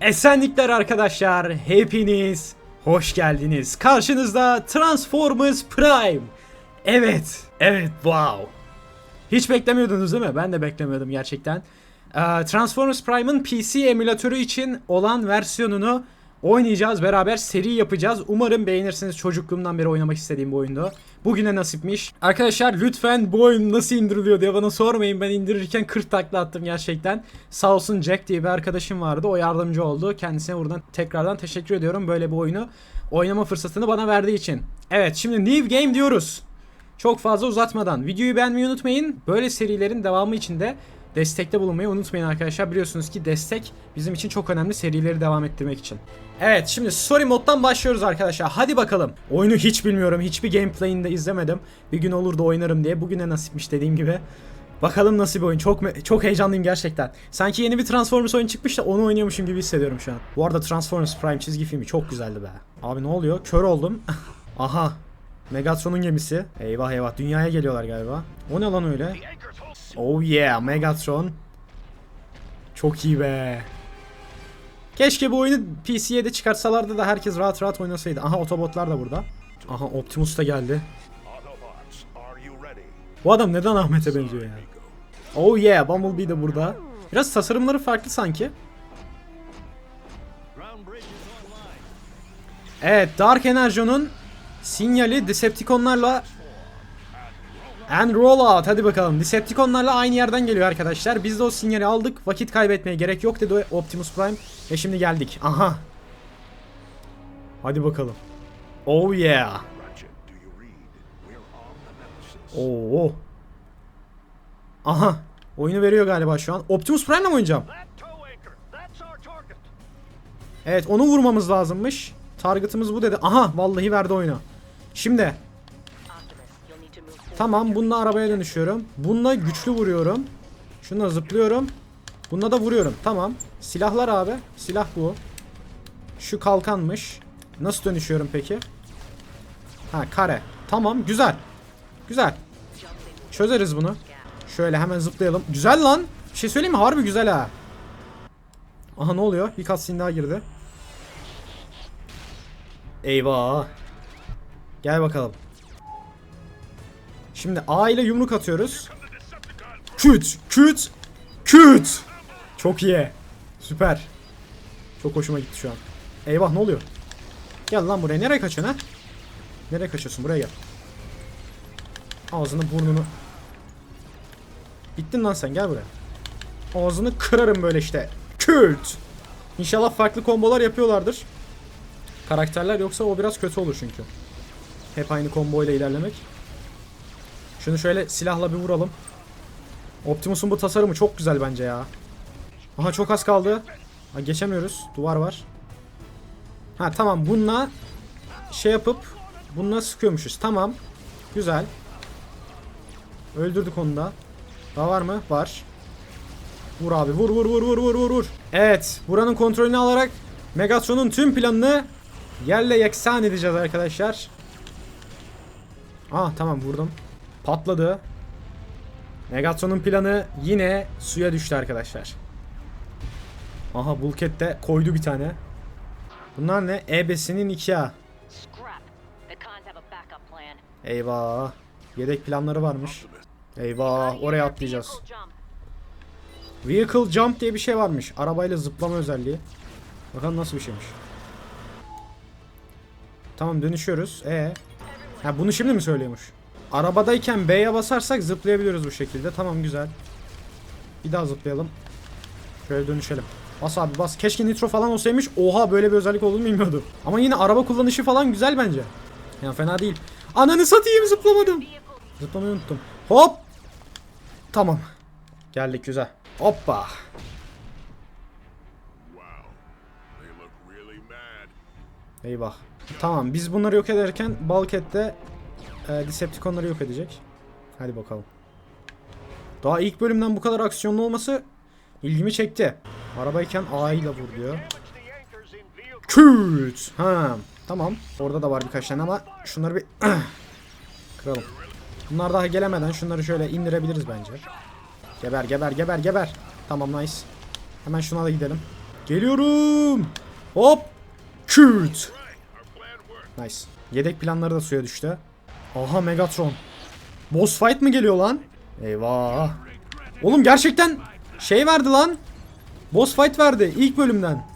Esenlikler arkadaşlar. Hepiniz hoş geldiniz. Karşınızda Transformers Prime. Evet. Evet wow. Hiç beklemiyordunuz değil mi? Ben de beklemiyordum gerçekten. Ee, Transformers Prime'ın PC emülatörü için olan versiyonunu oynayacağız. Beraber seri yapacağız. Umarım beğenirsiniz. Çocukluğumdan beri oynamak istediğim bu oyundu. Bugüne nasipmiş. Arkadaşlar lütfen bu oyun nasıl indiriliyor diye bana sormayın. Ben indirirken 40 takla attım gerçekten. Sağ olsun Jack diye bir arkadaşım vardı. O yardımcı oldu. Kendisine buradan tekrardan teşekkür ediyorum. Böyle bir oyunu oynama fırsatını bana verdiği için. Evet şimdi New Game diyoruz. Çok fazla uzatmadan videoyu beğenmeyi unutmayın. Böyle serilerin devamı için de destekte bulunmayı unutmayın arkadaşlar. Biliyorsunuz ki destek bizim için çok önemli serileri devam ettirmek için. Evet şimdi story moddan başlıyoruz arkadaşlar. Hadi bakalım. Oyunu hiç bilmiyorum. Hiçbir gameplay'ini de izlemedim. Bir gün olur da oynarım diye. Bugüne nasipmiş dediğim gibi. Bakalım nasıl bir oyun. Çok çok heyecanlıyım gerçekten. Sanki yeni bir Transformers oyun çıkmış da onu oynuyormuşum gibi hissediyorum şu an. Bu arada Transformers Prime çizgi filmi çok güzeldi be. Abi ne oluyor? Kör oldum. Aha. Megatron'un gemisi. Eyvah eyvah dünyaya geliyorlar galiba. O ne lan öyle? Oh yeah Megatron. Çok iyi be. Keşke bu oyunu PC'ye de çıkartsalardı da herkes rahat rahat oynasaydı. Aha otobotlar da burada. Aha Optimus da geldi. Bu adam neden Ahmet'e benziyor ya? Oh yeah Bumblebee de burada. Biraz tasarımları farklı sanki. Evet Dark Energon'un sinyali Decepticonlarla And roll out hadi bakalım. Decepticonlarla aynı yerden geliyor arkadaşlar. Biz de o sinyali aldık. Vakit kaybetmeye gerek yok dedi Optimus Prime. Ve şimdi geldik. Aha. Hadi bakalım. Oh yeah. Oo. Aha. Oyunu veriyor galiba şu an. Optimus Prime'le mi oynayacağım? Evet onu vurmamız lazımmış. Target'ımız bu dedi. Aha vallahi verdi oyunu. Şimdi tamam bununla arabaya dönüşüyorum. Bununla güçlü vuruyorum. Şununla zıplıyorum. Bununla da vuruyorum. Tamam. Silahlar abi. Silah bu. Şu kalkanmış. Nasıl dönüşüyorum peki? Ha kare. Tamam güzel. Güzel. Çözeriz bunu. Şöyle hemen zıplayalım. Güzel lan. Bir şey söyleyeyim mi? Harbi güzel ha. Aha ne oluyor? Bir cutscene daha girdi. Eyvah. Gel bakalım. Şimdi A ile yumruk atıyoruz. Küt, küt, küt. Çok iyi. Süper. Çok hoşuma gitti şu an. Eyvah ne oluyor? Gel lan buraya. Nereye kaçıyorsun ha? Nereye kaçıyorsun? Buraya gel. Ağzını burnunu. Bittin lan sen gel buraya. Ağzını kırarım böyle işte. Küt. İnşallah farklı kombolar yapıyorlardır. Karakterler yoksa o biraz kötü olur çünkü. Hep aynı combo ile ilerlemek. Şunu şöyle silahla bir vuralım. Optimus'un bu tasarımı çok güzel bence ya. Aha çok az kaldı. Ha, geçemiyoruz. Duvar var. Ha tamam bununla şey yapıp bununla sıkıyormuşuz. Tamam. Güzel. Öldürdük onu da. Daha var mı? Var. Vur abi. Vur vur vur vur vur vur vur. Evet. Buranın kontrolünü alarak Megatron'un tüm planını yerle yeksan edeceğiz arkadaşlar. Ah tamam vurdum. Patladı. Megatron'un planı yine suya düştü arkadaşlar. Aha Bulkhead de koydu bir tane. Bunlar ne? Ebesinin 2A. Scrap. The cons have a backup plan. Eyvah. Yedek planları varmış. Eyvah oraya atlayacağız. Vehicle jump. Vehicle jump diye bir şey varmış. Arabayla zıplama özelliği. Bakalım nasıl bir şeymiş. Tamam dönüşüyoruz. E. Ha bunu şimdi mi söylüyormuş? Arabadayken B'ye basarsak zıplayabiliyoruz bu şekilde. Tamam güzel. Bir daha zıplayalım. Şöyle dönüşelim. Bas abi bas. Keşke nitro falan olsaymış. Oha böyle bir özellik olduğunu bilmiyordum. Ama yine araba kullanışı falan güzel bence. Yani fena değil. Ananı satayım zıplamadım. Zıplamayı unuttum. Hop. Tamam. Geldik güzel. Hoppa. Eyvah. Tamam biz bunları yok ederken Bulkhead de e, Decepticonları yok edecek. Hadi bakalım. Daha ilk bölümden bu kadar aksiyonlu olması ilgimi çekti. Arabayken A ile vur diyor. Küt. Ha. Tamam. Orada da var birkaç tane ama şunları bir kıralım. Bunlar daha gelemeden şunları şöyle indirebiliriz bence. Geber geber geber geber. Tamam nice. Hemen şuna da gidelim. Geliyorum. Hop. Küt. Nice. Yedek planları da suya düştü. Aha Megatron. Boss fight mı geliyor lan? Eyvah. Oğlum gerçekten şey verdi lan. Boss fight verdi ilk bölümden.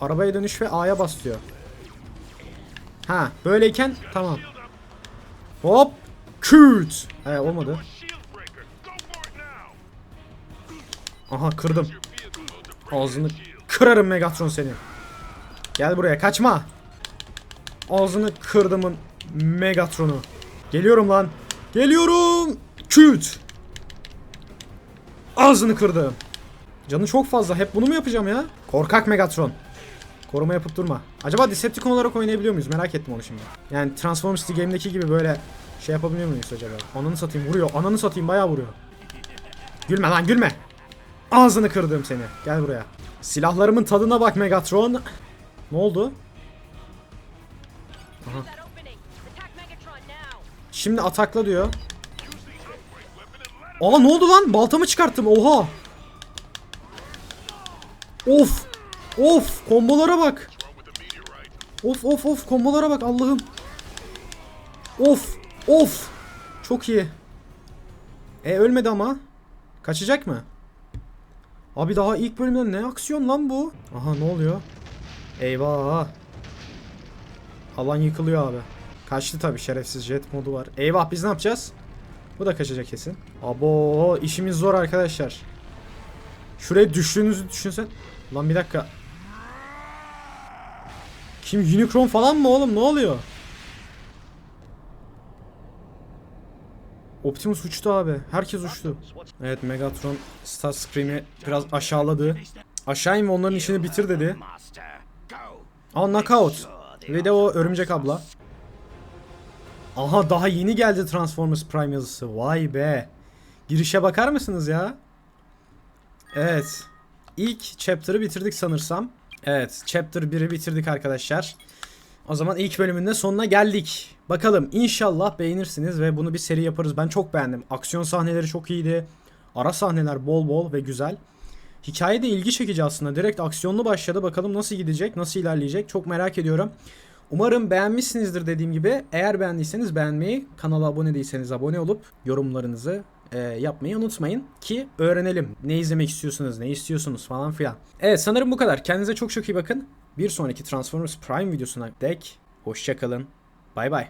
Arabaya dönüş ve A'ya bas diyor. Ha böyleyken tamam. Hop. Küt. He olmadı. Aha kırdım. Ağzını kırarım Megatron seni. Gel buraya kaçma. Ağzını kırdımın Megatron'u. Geliyorum lan. Geliyorum. Küt. Ağzını kırdım. Canı çok fazla. Hep bunu mu yapacağım ya? Korkak Megatron. Koruma yapıp durma. Acaba Decepticon olarak oynayabiliyor muyuz? Merak ettim onu şimdi. Yani Transformers The Game'deki gibi böyle şey yapabiliyor muyuz acaba? Ananı satayım vuruyor. Ananı satayım bayağı vuruyor. Gülme lan gülme. Ağzını kırdım seni. Gel buraya. Silahlarımın tadına bak Megatron. Ne oldu? That Şimdi atakla diyor. Aa ne oldu lan? Baltamı çıkarttım. Oha. Of. Of. Kombolara bak. Of of of. Kombolara bak Allah'ım. Of. Of. Çok iyi. E ölmedi ama. Kaçacak mı? Abi daha ilk bölümden ne aksiyon lan bu? Aha ne oluyor? Eyvah. Alan yıkılıyor abi. Kaçtı tabi şerefsiz jet modu var. Eyvah biz ne yapacağız? Bu da kaçacak kesin. Abo işimiz zor arkadaşlar. Şuraya düştüğünüzü düşünsen. Lan bir dakika. Kim Unicron falan mı oğlum ne oluyor? Optimus uçtu abi. Herkes uçtu. Evet Megatron Starscream'i biraz aşağıladı. Aşağı in ve onların işini bitir dedi. Aa knockout. Ve de o örümcek abla. Aha daha yeni geldi Transformers Prime yazısı. Vay be. Girişe bakar mısınız ya? Evet. İlk chapter'ı bitirdik sanırsam. Evet, chapter 1'i bitirdik arkadaşlar. O zaman ilk bölümün de sonuna geldik. Bakalım inşallah beğenirsiniz ve bunu bir seri yaparız. Ben çok beğendim. Aksiyon sahneleri çok iyiydi. Ara sahneler bol bol ve güzel. Hikaye de ilgi çekici aslında. Direkt aksiyonlu başladı. Bakalım nasıl gidecek, nasıl ilerleyecek. Çok merak ediyorum. Umarım beğenmişsinizdir dediğim gibi. Eğer beğendiyseniz beğenmeyi, kanala abone değilseniz abone olup yorumlarınızı e, yapmayı unutmayın ki öğrenelim. Ne izlemek istiyorsunuz, ne istiyorsunuz falan filan. Evet sanırım bu kadar. Kendinize çok çok iyi bakın. Bir sonraki Transformers Prime videosuna dek hoşçakalın. Bay bay.